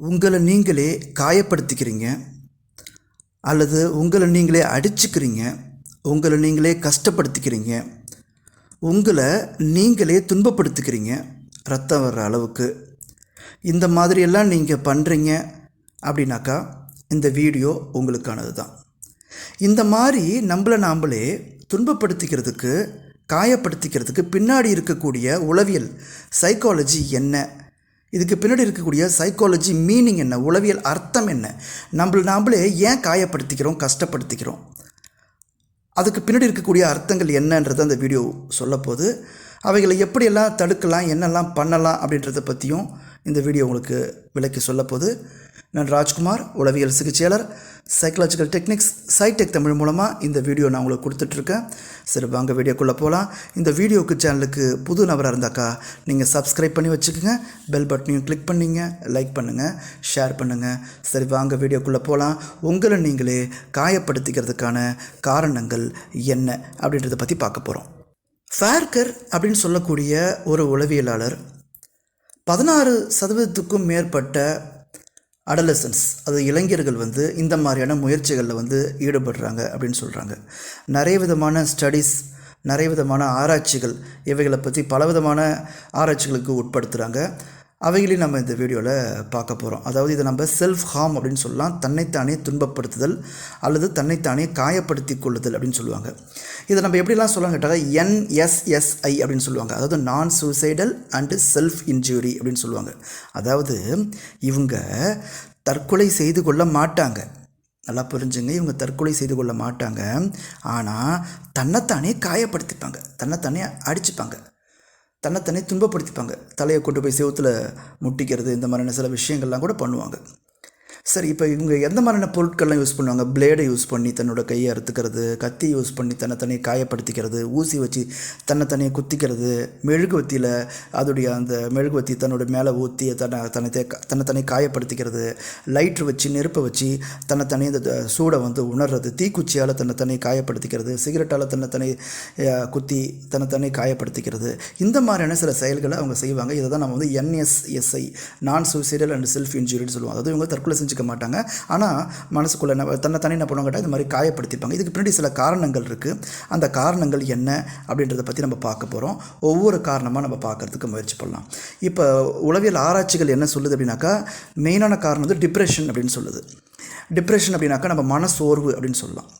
உங்களை நீங்களே காயப்படுத்திக்கிறீங்க அல்லது உங்களை நீங்களே அடிச்சுக்கிறீங்க உங்களை நீங்களே கஷ்டப்படுத்திக்கிறீங்க உங்களை நீங்களே துன்பப்படுத்திக்கிறீங்க ரத்தம் வர்ற அளவுக்கு. இந்த மாதிரியெல்லாம் நீங்கள் பண்ணுறீங்க அப்படின்னாக்கா இந்த வீடியோ உங்களுக்கானது தான். இந்த மாதிரி நம்மளை நாம்ளே துன்பப்படுத்திக்கிறதுக்கு காயப்படுத்திக்கிறதுக்கு பின்னாடி இருக்கக்கூடிய உளவியல் சைக்காலஜி என்ன இதுக்கு பின்னாடி இருக்கக்கூடிய சைக்காலஜி மீனிங் என்ன? உளவியல் அர்த்தம் என்ன? நம்மள நாம்ளே ஏன் காயப்படுத்திக்கிறோம் கஷ்டப்படுத்திக்கிறோம்? அதுக்கு பின்னாடி இருக்கக்கூடிய அர்த்தங்கள் என்னன்றதை அந்த வீடியோ சொல்லப்போகுது. அவைகளை எப்படியெல்லாம் தடுக்கலாம் என்னெல்லாம் பண்ணலாம் அப்படின்றத பற்றியும் இந்த வீடியோ உங்களுக்கு விளக்கி சொல்லப்போகுது. நான் ராஜ்குமார் உளவியல் சிகிச்சையாளர் சைக்கலாஜிக்கல் டெக்னிக்ஸ் சைடெக் தமிழ் மூலமாக இந்த வீடியோ நான் உங்களுக்கு கொடுத்துட்ருக்கேன். சரி வாங்க வீடியோக்குள்ளே போகலாம் இந்த வீடியோக்கு சேனலுக்கு புது நபராக இருந்தாக்கா நீங்கள் சப்ஸ்கிரைப் பண்ணி வச்சுக்கோங்க. பெல் பட்டனையும் கிளிக் பண்ணிங்க லைக் பண்ணுங்கள் ஷேர் பண்ணுங்கள் சரி வாங்க வீடியோக்குள்ளே போகலாம் உங்களை நீங்களே காயப்படுத்திக்கிறதுக்கான காரணங்கள் என்ன அப்படின்றத பற்றி பார்க்க போகிறோம் ஃபேர்கர் அப்படின்னு சொல்லக்கூடிய ஒரு உளவியலாளர் பதினாறு சதவீதத்துக்கும் மேற்பட்ட அடலசன்ஸ் அது இளைஞர்கள் வந்து இந்த மாதிரியான முயற்சிகளில் வந்து ஈடுபடுறாங்க அப்படின்னு சொல்கிறாங்க நிறைய விதமான ஸ்டடீஸ் நிறைய விதமான ஆராய்ச்சிகள் இவைகளை பற்றி பல விதமான ஆராய்ச்சிகளுக்கு உட்படுத்துகிறாங்க அவைகளையும் நம்ம இந்த வீடியோவில் பார்க்க போகிறோம் அதாவது இதை நம்ம செல்ஃப் ஹார்ம் அப்படின்னு சொல்லலாம் தன்னைத்தானே துன்பப்படுத்துதல் அல்லது தன்னைத்தானே காயப்படுத்தி கொள்ளுதல் அப்படின்னு சொல்லுவாங்க. இதை நம்ம எப்படிலாம் சொல்லலாம் கேட்டால் என்எஸ்எஸ்ஐ அப்படின்னு சொல்லுவாங்க. அதாவது நான் சூசைடல் அண்டு செல்ஃப் இன்ஜுரி அப்படின்னு சொல்லுவாங்க. அதாவது இவங்க தற்கொலை செய்து கொள்ள மாட்டாங்க. நல்லா புரிஞ்சுங்க இவங்க தற்கொலை செய்து கொள்ள மாட்டாங்க. ஆனால் தன்னைத்தானே காயப்படுத்திப்பாங்க தன்னைத்தானே அடிச்சுப்பாங்க. தன்னைத்தனே துன்பப்படுத்திப்பாங்க. தலையை கொண்டு போய் செவத்தில் முட்டிக்கிறது இந்த மாதிரியான சில விஷயங்கள்லாம் கூட பண்ணுவாங்க. சரி இப்போ இவங்க எந்த மாதிரியான பொருட்கள்லாம் யூஸ் பண்ணுவாங்க? பிளேடை யூஸ் பண்ணி தன்னோட கையை அறுத்துக்கிறது கத்தி யூஸ் பண்ணி தன்னைத்தனியை காயப்படுத்திக்கிறது ஊசி வச்சு தன்னைத்தனியை குத்திக்கிறது மெழுகுவத்தியில் அதோடைய அந்த மெழுகுவத்தி தன்னோட மேலே ஊற்றி தன்னை தன்னை தன்னைத்தானே காயப்படுத்திக்கிறது லைட்ரு வச்சு நெருப்பை வச்சு தன்னைத்தானே இந்த சூடை வந்து உணர்றது தீக்குச்சியால் தன்னைத்தானே காயப்படுத்திக்கிறது சிகரெட்டால் தன்னைத்தனி குத்தி தன்னைத்தானே காயப்படுத்திக்கிறது. இந்த மாதிரியான சில செயல்களை அவங்க செய்வாங்க. இதை தான் நம்ம வந்து என்எஸ்எஸ்ஐ நான் சூசைடல் அண்ட் செல்ஃப் இன்ஜுரின்னு சொல்லுவாங்க அதாவது இவங்க தற்கொலை செஞ்சுக்க மாட்டாங்க. ஆனால் மனசுக்குள்ளே என்ன தனி என்ன பண்ணுவாங்க கேட்டால் இந்த மாதிரி காயப்படுத்திப்பாங்க. இதுக்கு பின்னாடி சில காரணங்கள் இருக்குது அந்த காரணங்கள் என்ன அப்படின்றத பற்றி நம்ம பார்க்க போகிறோம் ஒவ்வொரு காரணமாக நம்ம பார்க்குறதுக்கு முயற்சி பண்ணலாம். இப்போ உளவியல் ஆராய்ச்சிகள் என்ன சொல்லுது அப்படின்னாக்கா மெயினான காரணம் வந்து டிப்ரெஷன் அப்படின்னு சொல்லுது. டிப்ரெஷன் அப்படின்னாக்கா நம்ம மனசோர்வு அப்படின்னு சொல்லலாம்.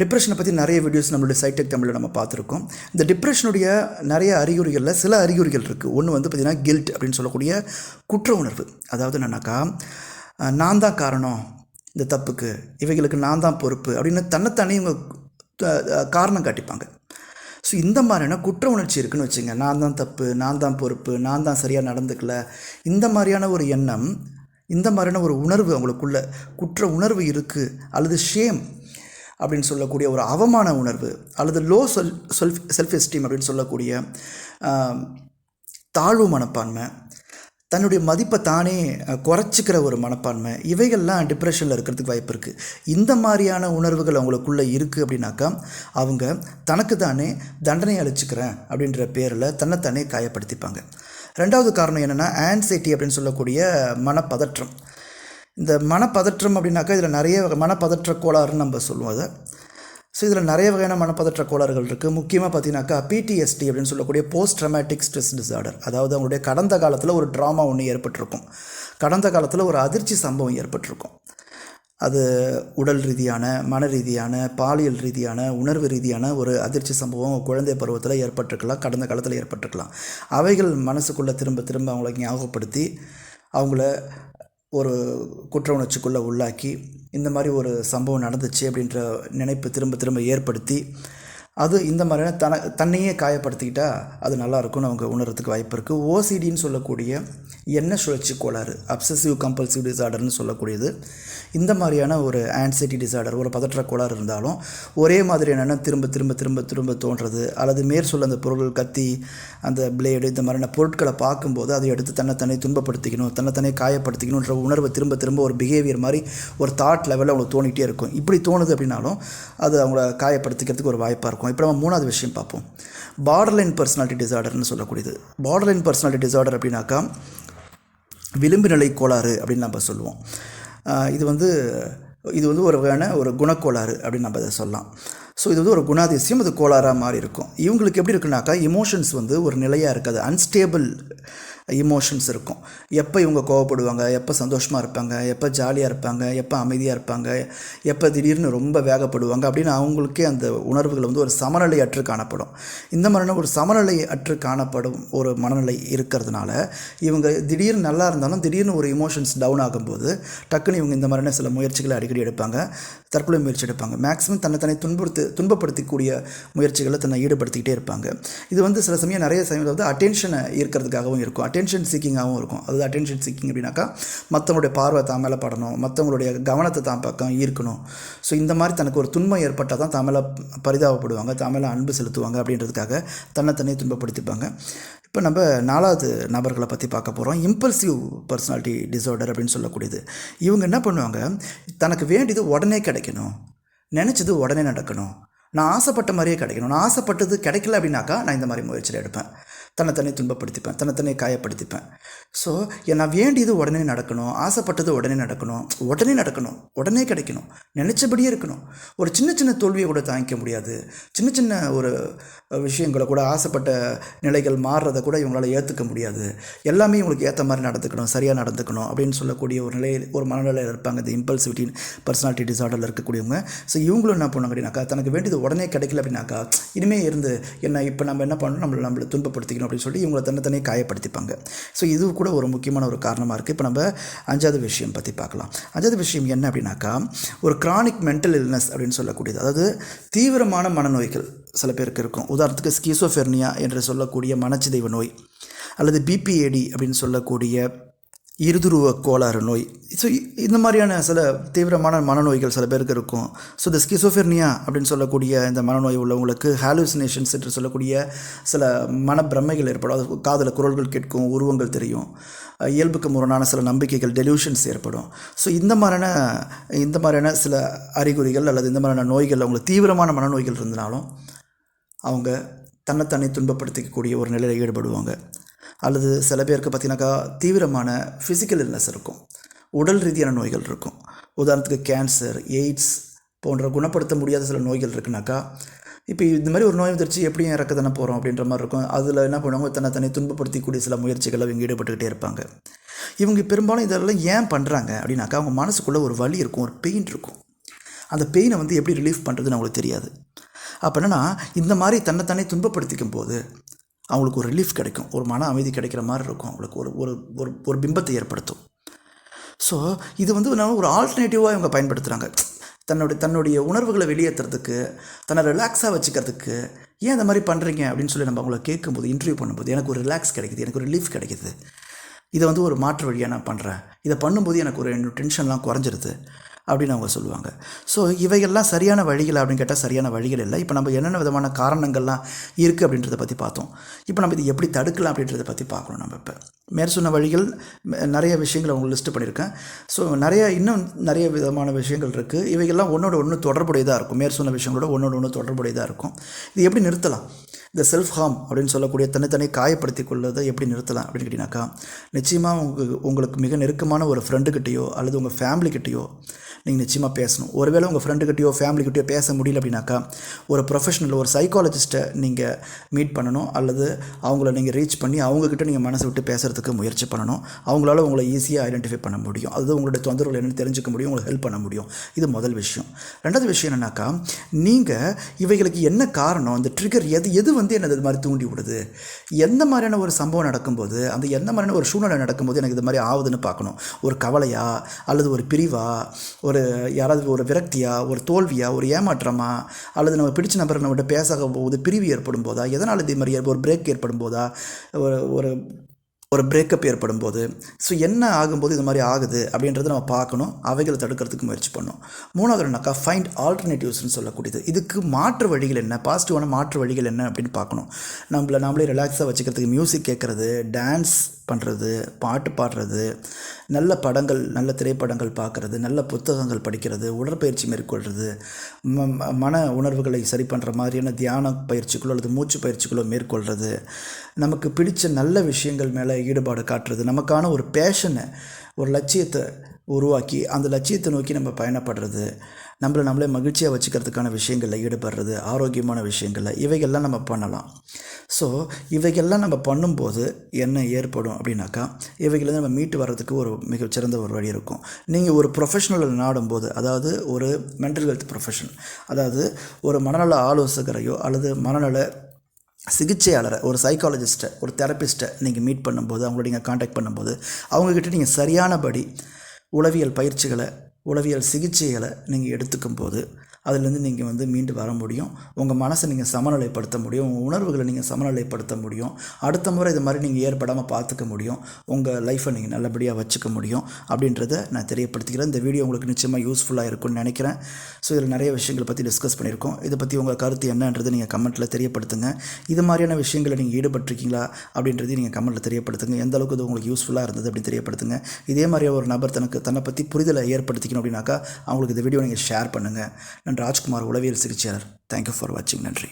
டிப்ரெஷனை பற்றி நிறைய வீடியோஸ் நம்மளுடைய சைடெக் தமிழில் நம்ம பார்த்துருக்கோம். இந்த டிப்ரெஷனுடைய நிறைய அறிகுறிகளில் சில அறிகுறிகள் இருக்குது ஒன்று வந்து பார்த்திங்கன்னா கில்ட் அப்படின்னு சொல்லக்கூடிய குற்ற உணர்வு. அதாவது என்னன்னாக்கா நான் தான் காரணம் இந்த தப்புக்கு. இவைகளுக்கு நான் தான் பொறுப்பு அப்படின்னு தன்னைத்தானே இவங்க காரணம் காட்டிப்பாங்க. ஸோ இந்த மாதிரியான குற்ற உணர்ச்சி இருக்குன்னு வச்சுங்க. நான் தான் தப்பு நான் தான் பொறுப்பு நான் தான் சரியாக நடந்துக்கல. இந்த மாதிரியான ஒரு எண்ணம் இந்த மாதிரியான ஒரு உணர்வு அவங்களுக்குள்ள குற்ற உணர்வு இருக்குது அல்லது ஷேம் அப்படின்னு சொல்லக்கூடிய ஒரு அவமான உணர்வு அல்லது low self self self esteem அப்படின்னு சொல்லக்கூடிய தாழ்வு மனப்பான்மை தன்னுடைய மதிப்பை தானே குறைச்சிக்கிற ஒரு மனப்பான்மை. இவைகள்லாம் டிப்ரெஷனில் இருக்கிறதுக்கு வாய்ப்பு இருக்குது இந்த மாதிரியான உணர்வுகள் அவங்களுக்குள்ளே இருக்குது அப்படின்னாக்கா அவங்க தனக்கு தானே தண்டனை அளிச்சுக்கிறேன் அப்படின்ற பேரில் தன்னைத்தானே காயப்படுத்திப்பாங்க. ரெண்டாவது காரணம் என்னென்னா ஆன்சைட்டி அப்படின்னு சொல்லக்கூடிய மனப்பதற்றம். இந்த மனப்பதற்றம் அப்படின்னாக்கா இதில் நிறைய வகை மனப்பதற்ற கோளாறுன்னு நம்ம சொல்லுவோம் அதை. ஸோ இதில் நிறைய வகையான மனப்பதற்ற கோளாறுகள் இருக்குது முக்கியமாக பார்த்தீங்கன்னாக்கா பிடிஎஸ்டி அப்படின்னு சொல்லக்கூடிய போஸ்ட் ட்ரமேட்டிக் ஸ்ட்ரெஸ் டிசார்டர் அதாவது அவங்களுடைய கடந்த காலத்தில் ஒரு ட்ராமா ஒன்று ஏற்பட்டிருக்கும். கடந்த காலத்தில் ஒரு அதிர்ச்சி சம்பவம் ஏற்பட்டிருக்கும். அது உடல் ரீதியான மன ரீதியான பாலியல் ரீதியான உணர்வு ரீதியான ஒரு அதிர்ச்சி சம்பவம் குழந்தை பருவத்தில் ஏற்பட்டிருக்கலாம் கடந்த காலத்தில் ஏற்பட்டிருக்கலாம். அவைகள் மனசுக்குள்ளே திரும்ப திரும்ப அவங்கள ஞாபகப்படுத்தி அவங்கள ஒரு குற்ற உணர்ச்சிக்குள்ளே உள்ளாக்கி இந்த மாதிரி ஒரு சம்பவம் நடந்துச்சு அப்படின்ற நினைப்பு திரும்ப திரும்ப ஏற்படுத்தி அது இந்த மாதிரியான தன தன்னையே காயப்படுத்திக்கிட்டால் அது நல்லா இருக்கும்னு அவங்க உணர்றதுக்கு வாய்ப்பு இருக்குது ஓசிடின்னு சொல்லக்கூடிய என்ன சுழற்சி கோளாறு? அப்சசிவ் கம்பல்சிவ் டிசார்டர்னு சொல்லக்கூடியது. இந்த மாதிரியான ஒரு ஆன்சைட்டி டிசார்டர் ஒரு பதற்ற கோளாறு இருந்தாலும் ஒரே மாதிரியான எண்ணம் திரும்ப திரும்ப திரும்ப திரும்ப தோன்றது. அல்லது மேற் சொல்ல அந்த பொருள் கத்தி அந்த பிளேடு இந்த மாதிரியான பொருட்களை பார்க்கும்போது அதை எடுத்து தன்னைத்தானே துன்பப்படுத்திக்கணும் தன்னைத்தானே காயப்படுத்திக்கணுன்ற உணர்வை திரும்ப திரும்ப ஒரு பிஹேவியர் மாதிரி ஒரு தாட் லெவலில் அவங்களுக்கு தோணிகிட்டே இருக்கும். இப்படி தோணுது அப்படின்னாலும் அது அவங்கள காயப்படுத்திக்கிறதுக்கு ஒரு வாய்ப்பாக இருக்கும். இப்போ நம்ம மூணாவது விஷயம் பார்ப்போம். பார்டர்லைன் பர்சனாலிட்டி டிசார்டர்னு சொல்லக்கூடியது. பார்டர்லைன் பர்சனாலிட்டி டிசார்டர் அப்படின்னாக்கா விளிம்பு நிலை கோளாறு அப்படின்னு நம்ம சொல்லுவோம். இது வந்து இது வந்து ஒரு வகையான ஒரு குணக்கோளாறு அப்படின்னு நம்ம அதை சொல்லலாம். ஸோ இது வந்து ஒரு குணாதிசயம் இது கோளாறாக மாறி இருக்கும் இவங்களுக்கு எப்படி இருக்குனாக்கா இமோஷன்ஸ் வந்து ஒரு நிலையாக இருக்காது. அன்ஸ்டேபிள் இமோஷன்ஸ் இருக்கும். எப்போ இவங்க கோவப்படுவாங்க? எப்போ சந்தோஷமாக இருப்பாங்க? எப்போ ஜாலியாக இருப்பாங்க? எப்போ அமைதியாக இருப்பாங்க? எப்போ திடீர்னு ரொம்ப வேகப்படுவாங்க? அப்படின்னு அவங்களுக்கே அந்த உணர்வுகள் வந்து ஒரு சமநிலை அற்று காணப்படும். இந்த மாதிரியான ஒரு சமநிலை அற்று காணப்படும் ஒரு மனநிலை இருக்கிறதுனால இவங்க திடீர்னு நல்லா இருந்தாலும் திடீர்னு ஒரு இமோஷன்ஸ் டவுன் ஆகும்போது டக்குன்னு இவங்க இந்த மாதிரியான சில முயற்சிகளை அடிக்கடி எடுப்பாங்க. தற்கொலை முயற்சி எடுப்பாங்க. மேக்ஸிமம் தன்னை தன்னை துன்புறுத்து துன்பப்படுத்தக்கூடிய முயற்சிகளை தன்னை ஈடுபடுத்திக்கிட்டே இருப்பாங்க. இது வந்து சில சமயம் நிறைய சமயம் வந்து அட்டென்ஷனை ஈர்க்கிறதுக்காகவும் இருக்கும். அட்டென்ஷன் சீக்கிங்காகவும் இருக்கும். அது அட்டென்ஷன் சீக்கிங் அப்படின்னாக்கா மற்றவங்களுடைய பார்வை தான் மேலே படணும் மற்றவங்களுடைய கவனத்தை தான் பக்கம் ஈர்க்கணும். ஸோ இந்த மாதிரி தனக்கு ஒரு துன்பம் ஏற்பட்டால் தான் தமிழை பரிதாபப்படுவாங்க தான் மேலே அன்பு செலுத்துவாங்க அப்படின்றதுக்காக தன்னை தன்னை துன்பப்படுத்திப்பாங்க. இப்போ நம்ம நாலாவது நபர்களை பற்றி பார்க்க போகிறோம் இம்பல்சிவ் பர்சனாலிட்டி டிசார்டர் அப்படின்னு சொல்லக்கூடியது. இவங்க என்ன பண்ணுவாங்க? தனக்கு வேண்டியது உடனே கிடைக்கணும். நினச்சது உடனே நடக்கணும். நான் ஆசைப்பட்ட மாதிரியே கிடைக்கணும். நான் ஆசைப்பட்டது கிடைக்கல அப்படின்னாக்கா நான் இந்த மாதிரி முயற்சியில் எடுப்பேன். தன்னைத்தனே துன்பப்படுத்திப்பேன் தன்னைத்தனே காயப்படுத்திப்பேன். ஸோ நான் வேண்டியது உடனே நடக்கணும் ஆசைப்பட்டது உடனே நடக்கணும் உடனே நடக்கணும் உடனே கிடைக்கணும் நினச்சபடியே இருக்கணும். ஒரு சின்ன சின்ன தோல்வியை கூட தாங்கிக்க முடியாது. சின்ன சின்ன ஒரு விஷயங்களை கூட ஆசைப்பட்ட நிலைகள் மாறுறதை கூட இவங்களால் ஏற்றுக்க முடியாது. எல்லாமே இவங்களுக்கு ஏற்ற மாதிரி நடந்துக்கணும் சரியாக நடந்துக்கணும் அப்படின்னு சொல்லக்கூடிய ஒரு நிலையில் ஒரு மனநிலையில் இருப்பாங்க. இந்த இம்பல்சிவிட்டி பர்சனாலிட்டி டிசார்டரில் இருக்கக்கூடியவங்க. ஸோ இவங்களும் என்ன பண்ணுவாங்க அப்படின்னாக்கா தனக்கு வேண்டியது உடனே கிடைக்கல அப்படின்னாக்கா இனிமே இருந்து என்ன இப்போ நம்ம என்ன பண்ணணும்? நம்மளை நம்மளை துன்பப்படுத்திக்கணும் அப்படின்னு சொல்லி இவங்களை தன்னைத்தனே காயப்படுத்திப்பாங்க. ஸோ இது கூட ஒரு முக்கியமான ஒரு காரணமாக இருக்குது இப்போ நம்ம அஞ்சாவது விஷயம் பற்றி பார்க்கலாம். அஞ்சாவது விஷயம் என்ன அப்படின்னாக்கா ஒரு கிரானிக் மென்டல் இல்னஸ் அப்படின்னு சொல்லக்கூடியது. அதாவது தீவிரமான மனநோய்கள் சில பேருக்கு இருக்கும். உதாரணத்துக்கு ஸ்கீசோஃபெர்னியா என்று சொல்லக்கூடிய மனச்சிதைவு நோய் அல்லது பிபிஏடி அப்படின்னு சொல்லக்கூடிய இருதுருவ கோளாறு நோய். ஸோ இந்த மாதிரியான சில தீவிரமான மனநோய்கள் சில பேருக்கு இருக்கும். ஸோ இந்த ஸ்கிசோஃபெர்னியா அப்படின்னு சொல்லக்கூடிய இந்த மனநோய் உள்ளவங்களுக்கு ஹாலுசினேஷன்ஸ் என்று சொல்லக்கூடிய சில மனப்பிரமைகள் ஏற்படும். அது காதில் குரல்கள் கேட்கும் உருவங்கள் தெரியும். இயல்புக்கு முரணான சில நம்பிக்கைகள் டெலியூஷன்ஸ் ஏற்படும். ஸோ இந்த மாதிரியான இந்த மாதிரியான சில அறிகுறிகள் அல்லது இந்த மாதிரியான நோய்கள் அவங்களுக்கு தீவிரமான மனநோய்கள் இருந்தாலும் அவங்க தன்னைத்தன்னை துன்பப்படுத்திக்கக்கூடிய ஒரு நிலையில் ஈடுபடுவாங்க. அல்லது சில பேருக்கு பார்த்தீங்கன்னாக்கா தீவிரமான ஃபிசிக்கல் இல்னஸ் இருக்கும். உடல் ரீதியான நோய்கள் இருக்கும். உதாரணத்துக்கு கேன்சர் எய்ட்ஸ் போன்ற குணப்படுத்த முடியாத சில நோய்கள் இருக்குனாக்கா இப்போ இந்த மாதிரி ஒரு நோய் வந்துருச்சு எப்படியும் இறக்க தானே போகிறோம் அப்படின்ற மாதிரி இருக்கும். அதில் என்ன பண்ணுவாங்க? தன்னை தன்னை துன்பப்படுத்திக்கூடிய சில முயற்சிகளை இவங்க ஈடுபட்டுக்கிட்டே இருப்பாங்க. இவங்க பெரும்பாலும் இதெல்லாம் ஏன் பண்ணுறாங்க அப்படின்னாக்கா அவங்க மனசுக்குள்ளே ஒரு வலி இருக்கும் ஒரு பெயின் இருக்கும். அந்த பெயினை வந்து எப்படி ரிலீஃப் பண்ணுறதுன்னு அவங்களுக்கு தெரியாது. அப்போ என்னென்னா இந்த மாதிரி தன்னைத்தானே துன்பப்படுத்திக்கும் போது அவங்களுக்கு ஒரு ரிலீஃப் கிடைக்கும். ஒரு மன அமைதி கிடைக்கிற மாதிரி இருக்கும் அவங்களுக்கு. ஒரு ஒரு ஒரு ஒரு பிம்பத்தை ஏற்படுத்தும். ஸோ இது வந்து நான் ஒரு ஆல்டர்னேட்டிவாக இவங்க பயன்படுத்துகிறாங்க தன்னுடைய தன்னுடைய உணர்வுகளை வெளியேற்றுறதுக்கு தன்னை ரிலாக்ஸாக வச்சுக்கிறதுக்கு ஏன் அந்த மாதிரி பண்ணுறீங்க அப்படின்னு சொல்லி நம்ம அவங்கள கேட்கும்போது இன்டர்வியூ பண்ணும்போது எனக்கு ஒரு ரிலாக்ஸ் கிடைக்குது எனக்கு ஒரு ரிலீஃப் கிடைக்குது. இதை வந்து ஒரு மாற்று வழியாக நான் பண்ணுறேன் இதை பண்ணும்போது எனக்கு ஒரு டென்ஷன்லாம் குறைஞ்சிருது. அப்படின்னு அவங்க சொல்லுவாங்க. ஸோ இவைகள்லாம் சரியான வழிகள் அப்படின்னு கேட்டால் சரியான வழிகள் இல்லை. இப்போ நம்ம என்னென்ன விதமான காரணங்கள்லாம் இருக்குது அப்படின்றத பற்றி பார்த்தோம். இப்போ நம்ம இது எப்படி தடுக்கலாம் அப்படின்றத பற்றி பார்க்கணும் நம்ம இப்போ. மேற் சொன்ன வழிகள் நிறைய விஷயங்களை அவங்க லிஸ்ட் பண்ணியிருக்கேன் ஸோ நிறைய இன்னும் நிறைய விதமான விஷயங்கள் இருக்குது இவைகள்லாம் ஒன்றோட ஒன்று தொடர்புடையதாக இருக்கும். மேற் சொன்ன விஷயங்களோட ஒன்றோட ஒன்று தொடர்புடையதாக இருக்கும். இது எப்படி நிறுத்தலாம்? இந்த செல்ஃப் ஹார்ம் அப்படின்னு சொல்லக்கூடிய தன்னைத்தனை காயப்படுத்தி கொள்வதை எப்படி நிறுத்தலாம் அப்படின்னு கேட்டிங்கனாக்கா நிச்சயமாக உங்களுக்கு உங்களுக்கு மிக நெருக்கமான ஒரு ஃப்ரெண்டுக்கிட்டேயோ அல்லது உங்கள் ஃபேமிலிக்கிட்டேயோ நீங்கள் நிச்சயமாக பேசணும். ஒருவேளை உங்கள் ஃப்ரெண்டுக்கிட்டேயோ ஃபேமிலிக்கிட்டேயோ பேச முடியல அப்படின்னாக்கா ஒரு ப்ரொஃபஷனல் ஒரு சைக்காலஜிஸ்ட்டை நீங்கள் மீட் பண்ணணும் அல்லது அவங்கள நீங்கள் ரீச் பண்ணி அவங்கக்கிட்ட நீங்கள் மனசை விட்டு பேசுகிறதுக்கு முயற்சி பண்ணணும். அவங்களால உங்களை ஈஸியாக ஐடென்டிஃபை பண்ண முடியும். அது உங்களுடைய தொந்தரவுகள் என்னன்னு தெரிஞ்சுக்க முடியும் உங்களுக்கு ஹெல்ப் பண்ண முடியும். இது முதல் விஷயம். ரெண்டாவது விஷயம் என்னன்னாக்கா நீங்கள் இவைகளுக்கு என்ன காரணம் இந்த ட்ரிகர் எது எது வந்து எனக்கு இது மாதிரி தூண்டி விடுது? எந்த மாதிரியான ஒரு சம்பவம் நடக்கும்போது அந்த எந்த மாதிரியான ஒரு சூழ்நிலை நடக்கும்போது எனக்கு இது மாதிரி ஆகுதுன்னு பார்க்கணும். ஒரு கவலையா? அல்லது ஒரு பிரிவா? ஒரு யாராவது ஒரு விரக்தியா? ஒரு தோல்வியா? ஒரு ஏமாற்றமா? அல்லது நம்ம பிடிச்ச நபர் நம்மகிட்ட பேச போது பிரிவு ஏற்படும் போதா எதனால் இதே மாதிரி ஒரு பிரேக் ஏற்படும் போதா ஒரு ஒரு ஒரு பிரேக்கப் ஏற்படும் போது ஸோ என்ன ஆகும்போது இது மாதிரி ஆகுது அப்படின்றத நம்ம பார்க்கணும் அவைகளை தடுக்கிறதுக்கு முயற்சி பண்ணணும். மூணாவது என்னக்கா ஃபைண்ட் ஆல்டர்னேட்டிவ்ஸ்னு சொல்லக்கூடியது. இதுக்கு மாற்று வழிகள் என்ன? பாசிட்டிவான மாற்று வழிகள் என்ன அப்படின்னு பார்க்கணும். நம்மளை நாமளே ரிலாக்ஸாக வச்சுக்கிறதுக்கு மியூசிக் கேட்குறது டான்ஸ் பண்ணுறது பாட்டு பாடுறது நல்ல படங்கள் நல்ல திரைப்படங்கள் பார்க்குறது நல்ல புத்தகங்கள் படிக்கிறது உடற்பயிற்சி மேற்கொள்வது ம ம- மன உணர்வுகளை சரி பண்ணுற மாதிரியான தியான பயிற்சிகளோ அல்லது மூச்சு பயிற்சிகளோ மேற்கொள்வது நமக்கு பிடிச்ச நல்ல விஷயங்கள் மேலே ஈடுபாடு காட்டுறது. நமக்கான ஒரு பேஷனை ஒரு லட்சியத்தை உருவாக்கி அந்த லட்சியத்தை நோக்கி நம்ம பயணப்படுறது. நம்மளை நம்மளே மகிழ்ச்சியாக வச்சுக்கிறதுக்கான விஷயங்களில் ஈடுபடுறது ஆரோக்கியமான விஷயங்களில் இவைகள்லாம் நம்ம பண்ணலாம். ஸோ இவைகள்லாம் நம்ம பண்ணும்போது என்ன ஏற்படும் அப்படின்னாக்கா இவைகளை நம்ம மீட்டு வர்றதுக்கு ஒரு மிகச்சிறந்த ஒரு வழி இருக்கும். நீங்கள் ஒரு ப்ரொஃபஷனலை நாடும்போது அதாவது ஒரு மென்டல் ஹெல்த் ப்ரொஃபஷன் அதாவது ஒரு மனநல ஆலோசகரையோ அல்லது மனநல சிகிச்சையாளரை ஒரு சைக்காலஜிஸ்ட்டை ஒரு தெரப்பிஸ்ட்டை நீங்கள் மீட் பண்ணும்போது அவங்கள நீங்கள் காண்டாக்ட் பண்ணும்போது அவங்கக்கிட்ட நீங்கள் சரியானபடி உளவியல் பயிற்சிகளை உளவியல் சிகிச்சைகளை நீங்கள் எடுத்துக்கும் போது அதுலேருந்து நீங்கள் வந்து மீண்டு வர முடியும். உங்கள் மனசை நீங்கள் சமநிலைப்படுத்த முடியும். உங்கள் உணர்வுகளை நீங்கள் சமநிலைப்படுத்த முடியும். அடுத்த முறை இது மாதிரி நீங்கள் ஏற்படாமல் பார்த்துக்க முடியும். உங்கள் லைஃப்பை நீங்கள் நல்லபடியாக வச்சுக்க முடியும் அப்படின்றத நான் தெரியப்படுத்திக்கிறேன். இந்த வீடியோ உங்களுக்கு நிச்சயமாக யூஸ்ஃபுல்லாக இருக்கும்னு நினைக்கிறேன். ஸோ இதில் நிறைய விஷயங்களை பற்றி டிஸ்கஸ் பண்ணியிருக்கோம். இதை பற்றி உங்கள் கருத்து என்னன்றது நீங்கள் கமெண்ட்டில் தெரியப்படுத்துங்க. இது மாதிரியான விஷயங்களை நீங்கள் ஈடுபட்டிருக்கீங்களா அப்படின்றதையும் நீங்கள் கமெண்ட்டில் தெரியப்படுத்துங்க. எந்த அளவுக்கு இது உங்களுக்கு யூஸ்ஃபுல்லாக இருந்தது அப்படின்னு தெரியப்படுத்துங்க. இதே மாதிரி ஒரு நபர் தனக்கு தன்னை பற்றி புரிதலை ஏற்படுத்திக்கணும் அப்படின்னாக்கா அவங்களுக்கு இந்த வீடியோ நீங்கள் ஷேர் பண்ணுங்கள் அண்ட் ராஜ்குமார் உளவியல் சிகிச்சையாளர். தேங்க்யூ ஃபார் வாட்சிங் நன்றி.